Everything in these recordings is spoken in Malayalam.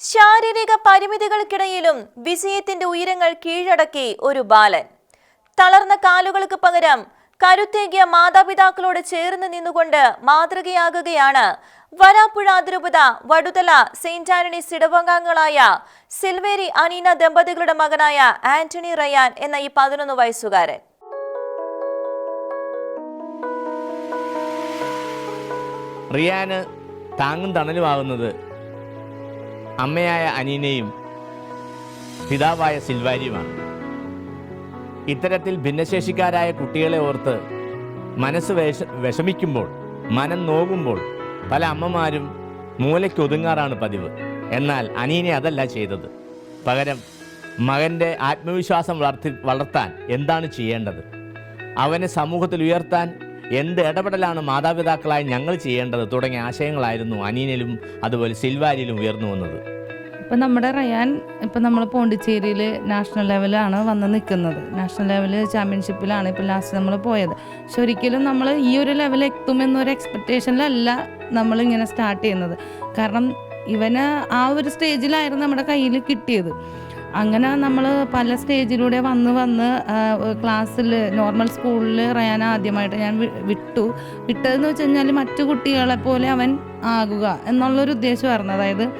ശാരീരിക പരിമിതികൾക്കിടയിലും വിജയത്തിന്റെ ഉയരങ്ങൾ കീഴടക്കി ഒരു ബാലൻ. തളർന്ന കാലുകൾക്ക് പകരം കരുത്തേകിയ മാതാപിതാക്കളോട് ചേർന്ന് നിന്നുകൊണ്ട് മാതൃകയാകുകയാണ് വരാപ്പുഴ അതിരൂപത വടുതല സെയിന്റ് ആന്റണീസ് ഇടവകാംഗങ്ങളായ സിൽവേരി അനീന ദമ്പതികളുടെ മകനായ ആന്റണി റയാൻ എന്ന ഈ പതിനൊന്ന് വയസ്സുകാരൻ. റിയാന് താങ്ങും തണലുമാകുന്നത് അമ്മയായ അനീനയും പിതാവായ സിൽവാരിയുമാണ്. ഇത്തരത്തിൽ ഭിന്നശേഷിക്കാരായ കുട്ടികളെ ഓർത്ത് മനസ്സ് വിഷ വിഷമിക്കുമ്പോൾ മനം നോകുമ്പോൾ പല അമ്മമാരും മൂലയ്ക്കൊതുങ്ങാറാണ് പതിവ്. എന്നാൽ അനീനെ അതല്ല ചെയ്തത്. പകരം മകന്റെ ആത്മവിശ്വാസം വളർത്തി വളർത്താൻ എന്താണ് ചെയ്യേണ്ടത്? അവനെ സമൂഹത്തിൽ ഉയർത്താൻ എന്ത് ഇടപെടലാണ് മാതാപിതാക്കളായി ഞങ്ങൾ ചെയ്യേണ്ടത് തുടങ്ങിയ ആശയങ്ങളായിരുന്നു അനീനിലും അതുപോലെ സിൽവാരിയിലും ഉയർന്നു വന്നത്. ഇപ്പം നമ്മുടെ റയാൻ ഇപ്പം നമ്മൾ പോണ്ടിച്ചേരിയിൽ നാഷണൽ ലെവലാണ് വന്ന് നിൽക്കുന്നത്. നാഷണൽ ലെവൽ ചാമ്പ്യൻഷിപ്പിലാണ് ഇപ്പം ലാസ്റ്റ് നമ്മൾ പോയത്. പക്ഷെ ഒരിക്കലും നമ്മൾ ഈ ഒരു ലെവൽ എത്തുമെന്നൊരു എക്സ്പെക്റ്റേഷനിലല്ല നമ്മളിങ്ങനെ സ്റ്റാർട്ട് ചെയ്യുന്നത്. കാരണം ഇവന് ആ ഒരു സ്റ്റേജിലായിരുന്നു നമ്മുടെ കയ്യിൽ കിട്ടിയത്. അങ്ങനെ നമ്മൾ പല സ്റ്റേജിലൂടെ വന്ന് വന്ന് ക്ലാസ്സിൽ നോർമൽ സ്കൂളിൽ റയാൻ ആദ്യമായിട്ട് ഞാൻ വിട്ടു. വിട്ടതെന്ന് വെച്ച് കഴിഞ്ഞാൽ മറ്റു കുട്ടികളെ പോലെ അവൻ ആകുക എന്നുള്ളൊരു ഉദ്ദേശമായിരുന്നു. അതായത്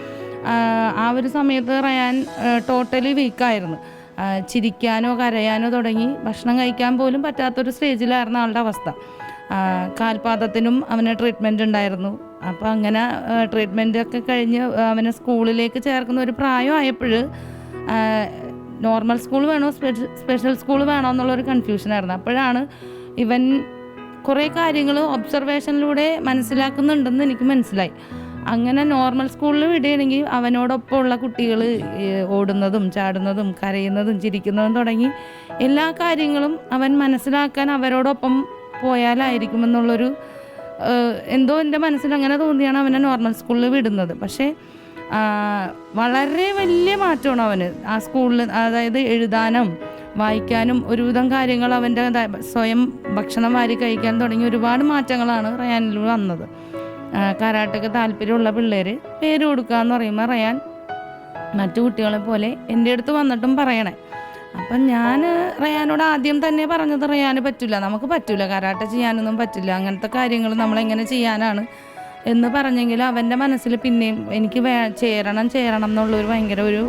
ആ, ഒരു സമയത്ത് റയാൻ ടോട്ടലി വീക്കായിരുന്നു. ചിരിക്കാനോ കരയാനോ തുടങ്ങി ഭക്ഷണം കഴിക്കാൻ പോലും പറ്റാത്തൊരു സ്റ്റേജിലായിരുന്നു ആളുടെ അവസ്ഥ. കാൽപാദത്തിനും അവന് ട്രീറ്റ്മെന്റ് ഉണ്ടായിരുന്നു. അപ്പോൾ അങ്ങനെ ട്രീറ്റ്മെന്റൊക്കെ കഴിഞ്ഞ് അവനെ സ്കൂളിലേക്ക് ചേർക്കുന്ന ഒരു പ്രായമായപ്പോൾ നോർമൽ സ്കൂൾ വേണോ സ്പെഷ്യൽ സ്കൂൾ വേണോ എന്നുള്ളൊരു കൺഫ്യൂഷനായിരുന്നു അപ്പോഴാണ് ഇവൻ കുറേ കാര്യങ്ങൾ ഒബ്സർവേഷനിലൂടെ മനസ്സിലാക്കുന്നുണ്ടെന്ന് എനിക്ക് മനസ്സിലായി. അങ്ങനെ നോർമൽ സ്കൂളിൽ വിടുകയാണെങ്കിൽ അവനോടൊപ്പമുള്ള കുട്ടികൾ ഓടുന്നതും ചാടുന്നതും കരയുന്നതും ചിരിക്കുന്നതും തുടങ്ങി എല്ലാ കാര്യങ്ങളും അവൻ മനസ്സിലാക്കാൻ അവരോടൊപ്പം പോയാലായിരിക്കുമെന്നുള്ളൊരു എന്തോ എന്റെ മനസ്സിൽ അങ്ങനെ തോന്നിയാണ് അവനെ നോർമൽ സ്കൂളിൽ വിടുന്നത്. പക്ഷേ വളരെ വലിയ മാറ്റമാണ് അവന്. ആ സ്കൂളിൽ അതായത് എഴുതാനും വായിക്കാനും ഒരുവിധം കാര്യങ്ങൾ അവന്റെ സ്വയം ഭക്ഷണം വാരി കഴിക്കാൻ തുടങ്ങി ഒരുപാട് മാറ്റങ്ങളാണ് റയാനിൽ വന്നത്. കരാട്ടയ്ക്ക് താല്പര്യമുള്ള പിള്ളേർ പേര് കൊടുക്കുക എന്ന് പറയുമ്പോൾ റയാൻ മറ്റു കുട്ടികളെ പോലെ എന്റെ അടുത്ത് വന്നിട്ടും പറയണേ. അപ്പം ഞാൻ റയാനോട് ആദ്യം തന്നെ പറഞ്ഞത് റയാന് പറ്റില്ല നമുക്ക് പറ്റില്ല കരാട്ട ചെയ്യാനൊന്നും പറ്റില്ല അങ്ങനത്തെ കാര്യങ്ങൾ നമ്മളെങ്ങനെ ചെയ്യാനാണ് എന്ന് പറഞ്ഞെങ്കിലും അവന്റെ മനസ്സിൽ പിന്നെയും എനിക്ക് വേ ചേരണം ചേരണം എന്നുള്ളൊരു ഭയങ്കര ഒരു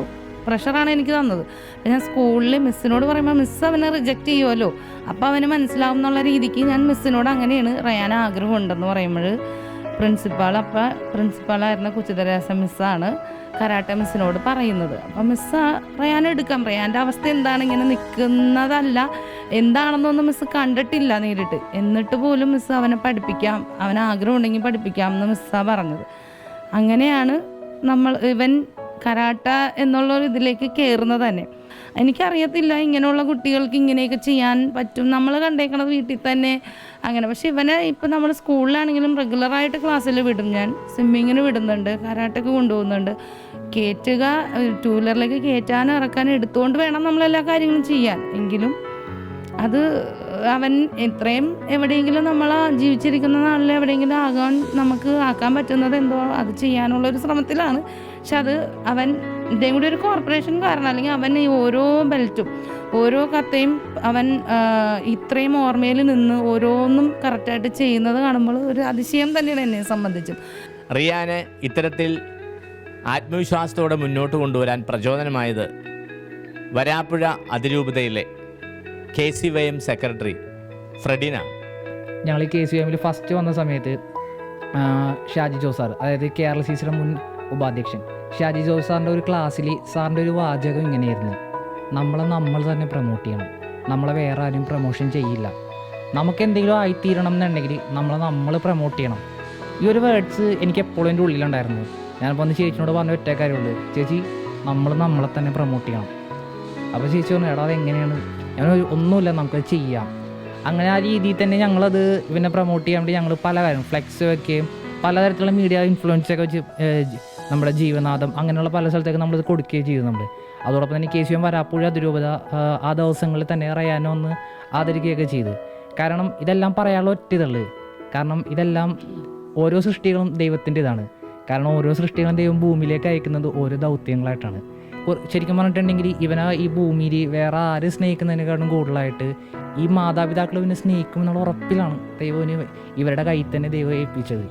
പ്രഷറാണ് എനിക്ക് തന്നത്. ഞാൻ സ്കൂളിൽ മിസ്സിനോട് പറയുമ്പോൾ മിസ്സ് അവനെ റിജക്റ്റ് ചെയ്യുമല്ലോ അപ്പോൾ അവന് മനസ്സിലാവും എന്നുള്ള രീതിക്ക് ഞാൻ മിസ്സിനോട് അങ്ങനെയാണ് റയാൻ ആഗ്രഹമുണ്ടെന്ന് പറയുമ്പോൾ പ്രിൻസിപ്പാൾ അപ്പം പ്രിൻസിപ്പാളായിരുന്ന കുച്ചിതരാസ മിസ്സാണ് കരാട്ടെ മിസ്സിനോട് പറയുന്നത്. അപ്പം മിസ്സ് റയാൻ എടുക്കാം. റയാന്റെ അവസ്ഥ എന്താണ്? ഇങ്ങനെ നിൽക്കുന്നതല്ല. എന്താണെന്നൊന്നും മിസ് കണ്ടിട്ടില്ല നേരിട്ട്. എന്നിട്ട് പോലും മിസ് അവനെ പഠിപ്പിക്കാം. അവൻ ആഗ്രഹം ഉണ്ടെങ്കിൽ പഠിപ്പിക്കാം എന്ന് മിസ്സാ പറഞ്ഞത്. അങ്ങനെയാണ് നമ്മൾ ഇവൻ കരാട്ട എന്നുള്ള ഒരു ഇതിലേക്ക് കയറുന്നത് തന്നെ. എനിക്കറിയത്തില്ല ഇങ്ങനെയുള്ള കുട്ടികൾക്ക് ഇങ്ങനെയൊക്കെ ചെയ്യാൻ പറ്റും. നമ്മൾ കണ്ടേക്കണത് വീട്ടിൽ തന്നെ അങ്ങനെ. പക്ഷെ ഇവനെ ഇപ്പം നമ്മൾ സ്കൂളിലാണെങ്കിലും റെഗുലറായിട്ട് ക്ലാസ്സിൽ വിടും ഞാൻ. സ്വിമ്മിങ്ങിന് വിടുന്നുണ്ട് കരാട്ടയ്ക്ക് കൊണ്ടുപോകുന്നുണ്ട്. കയറ്റുക ടൂ വീലറിലേക്ക് കയറ്റാനും ഇറക്കാനും എടുത്തുകൊണ്ട് വേണം നമ്മളെല്ലാ കാര്യങ്ങളും ചെയ്യാൻ. എങ്കിലും അത് അവൻ എത്രയും എവിടെയെങ്കിലും നമ്മൾ ജീവിച്ചിരിക്കുന്ന നാളിൽ എവിടെയെങ്കിലും ആകാൻ നമുക്ക് ആക്കാൻ പറ്റുന്നത് എന്തോ അത് ചെയ്യാനുള്ള ഒരു ശ്രമത്തിലാണ്. പക്ഷെ അത് അവൻ ഇതേം കൂടി ഒരു കോർപ്പറേഷൻ കാരണം അല്ലെങ്കിൽ അവൻ ഈ ഓരോ ബെൽറ്റും ഓരോ കത്തയും അവൻ ഇത്രയും ഓർമ്മയിൽ നിന്ന് ഓരോന്നും കറക്റ്റായിട്ട് ചെയ്യുന്നത് കാണുമ്പോൾ ഒരു അതിശയം തന്നെയാണ് എന്നെ സംബന്ധിച്ചും. റിയാനെ ഇത്തരത്തിൽ ആത്മവിശ്വാസത്തോടെ മുന്നോട്ട് കൊണ്ടുവരാൻ പ്രചോദനമായത് വരാപ്പുഴ അതിരൂപതയിലെ K C Y M secretary Fredina. ഞങ്ങൾ ഈ കെ സി എമ്മിൽ ഫസ്റ്റ് വന്ന സമയത്ത് ഷാജി ജോസ് സാർ അതായത് കേരള സി സിയുടെ മുൻ ഉപാധ്യക്ഷൻ. ഷാജി ജോസ് സാറിന്റെ ഒരു ക്ലാസ്സിൽ സാറിന്റെ ഒരു വാചകം ഇങ്ങനെയായിരുന്നു. നമ്മളെ നമ്മൾ തന്നെ പ്രൊമോട്ട് ചെയ്യണം. നമ്മളെ വേറെ ആരും പ്രൊമോഷൻ ചെയ്യില്ല. നമുക്ക് എന്തെങ്കിലും ആയിത്തീരണം എന്നുണ്ടെങ്കിൽ നമ്മളെ നമ്മൾ പ്രൊമോട്ട് ചെയ്യണം. ഈ ഒരു വേർഡ്സ് എനിക്ക് എപ്പോഴും എന്റെ ഉള്ളിലുണ്ടായിരുന്നു. ഞാനിപ്പോൾ ഒന്ന് ചേച്ചിനോട് പറഞ്ഞ ഒറ്റ കാര്യമുള്ളൂ. ചേച്ചി നമ്മൾ നമ്മളെ തന്നെ പ്രൊമോട്ട് ചെയ്യണം. അപ്പോൾ ചേച്ചി പറഞ്ഞു എടാ അതെങ്ങനെയാണ്? പറഞ്ഞു, ഒന്നുമില്ല നമുക്കത് ചെയ്യാം. അങ്ങനെ ആ രീതിയിൽ തന്നെ ഞങ്ങളത് ഇവനെ പ്രൊമോട്ട് ചെയ്യാൻ വേണ്ടി ഞങ്ങൾ പല കാര്യം ഫ്ലെക്സ് വെക്കുകയും പലതരത്തിലുള്ള മീഡിയ ഇൻഫ്ലുവൻസ് ഒക്കെ വെച്ച് നമ്മുടെ ജീവനാഥം അങ്ങനെയുള്ള പല സ്ഥലത്തേക്ക് നമ്മളിത് കൊടുക്കുകയും ചെയ്തു നമ്മൾ അതോടൊപ്പം തന്നെ കെ സി എം വരാപ്പുഴ അതിരൂപത ആ ദിവസങ്ങളിൽ തന്നെ റയാനോ ഒന്ന് ആദരിക്കുകയൊക്കെ ചെയ്തു. കാരണം ഇതെല്ലാം പറയാനുള്ള ഒറ്റ ഇതുള്ളത് കാരണം ഇതെല്ലാം ഓരോ സൃഷ്ടികളും ദൈവത്തിന്റെ ഇതാണ് കാരണം ഓരോ സൃഷ്ടികളും ദൈവം ഭൂമിയിലേക്ക് അയക്കുന്നത് ഓരോ ദൗത്യങ്ങളായിട്ടാണ്. ശരിക്കും പറഞ്ഞിട്ടുണ്ടെങ്കിൽ ഇവനെ ഈ ഭൂമിയിൽ വേറെ ആര് സ്നേഹിക്കുന്നതിനെക്കാളും കൂടുതലായിട്ട് ഈ മാതാപിതാക്കൾ ഇവനെ സ്നേഹിക്കും എന്നുള്ള ഉറപ്പിലാണ് ദൈവം ഇവരുടെ കയ്യിൽ തന്നെ ദൈവം ഏൽപ്പിച്ചത്.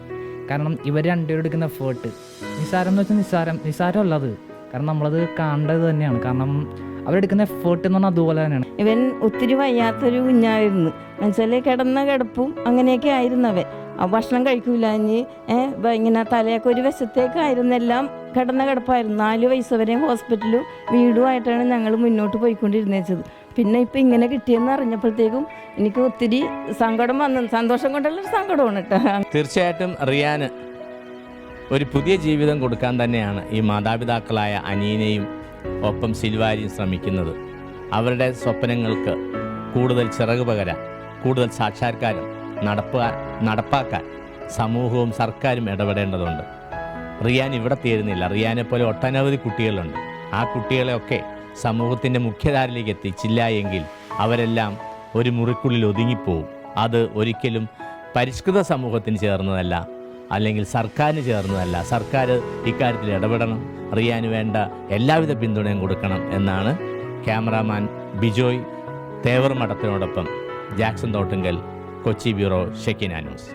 കാരണം ഇവർ രണ്ടുപേരും എടുക്കുന്ന എഫേർട്ട് നിസ്സാരം എന്ന് വെച്ചാൽ നിസ്സാരം നിസ്സാരമല്ല അത്. കാരണം നമ്മളത് കാണേണ്ടത് തന്നെയാണ്. കാരണം അവരെടുക്കുന്ന എഫേർട്ട് എന്ന് പറഞ്ഞാൽ അതുപോലെ തന്നെയാണ്. ഇവൻ ഒത്തിരി വയ്യാത്തൊരു കുഞ്ഞായിരുന്നു. മനസ്സിലെ കിടന്ന കിടപ്പും അങ്ങനെയൊക്കെ ആയിരുന്നു അവൻ. ഭക്ഷണം കഴിക്കൂലാഞ്ഞ് ഏഹ് ഇങ്ങനെ തലയൊക്കെ ഒരു വശത്തേക്കായിരുന്നെല്ലാം കിടന്ന കിടപ്പായിരുന്നു. നാല് വയസ്സ് വരെയും ഹോസ്പിറ്റലും വീടുമായിട്ടാണ് ഞങ്ങൾ മുന്നോട്ട് പോയിക്കൊണ്ടിരുന്നേച്ചത്. പിന്നെ ഇപ്പം ഇങ്ങനെ കിട്ടിയെന്ന് അറിഞ്ഞപ്പോഴത്തേക്കും എനിക്ക് ഒത്തിരി സങ്കടം വന്നു. സന്തോഷം കൊണ്ടുള്ള സങ്കടമാണ് കേട്ടോ. തീർച്ചയായിട്ടും റിയാന് ഒരു പുതിയ ജീവിതം കൊടുക്കാൻ തന്നെയാണ് ഈ മാതാപിതാക്കളായ അനീനയും ഒപ്പം സിൽവാരിയും ശ്രമിക്കുന്നത്. അവരുടെ സ്വപ്നങ്ങൾക്ക് കൂടുതൽ ചിറക് പകരാൻ കൂടുതൽ സാക്ഷാത്കാരം നടപ്പാൻ നടപ്പാക്കാൻ സമൂഹവും സർക്കാരും ഇടപെടേണ്ടതുണ്ട്. റിയാൻ ഇവിടെ തീരുന്നില്ല. റിയാനെ പോലെ ഒട്ടനവധി കുട്ടികളുണ്ട്. ആ കുട്ടികളെയൊക്കെ സമൂഹത്തിന്റെ മുഖ്യധാരയിലേക്ക് എത്തിച്ചില്ല എങ്കിൽ അവരെല്ലാം ഒരു മുറിക്കുള്ളിൽ ഒതുങ്ങിപ്പോവും. അത് ഒരിക്കലും പരിഷ്കൃത സമൂഹത്തിന് ചേർന്നതല്ല അല്ലെങ്കിൽ സർക്കാരിന് ചേർന്നതല്ല. സർക്കാർ ഇക്കാര്യത്തിൽ ഇടപെടണം. റിയാന് വേണ്ട എല്ലാവിധ പിന്തുണയും കൊടുക്കണം എന്നാണ് ക്യാമറാമാൻ ബിജോയ് തേവർ മഠത്തിനോടൊപ്പം Jackson Thottungal Kochi bureau Shekinah news.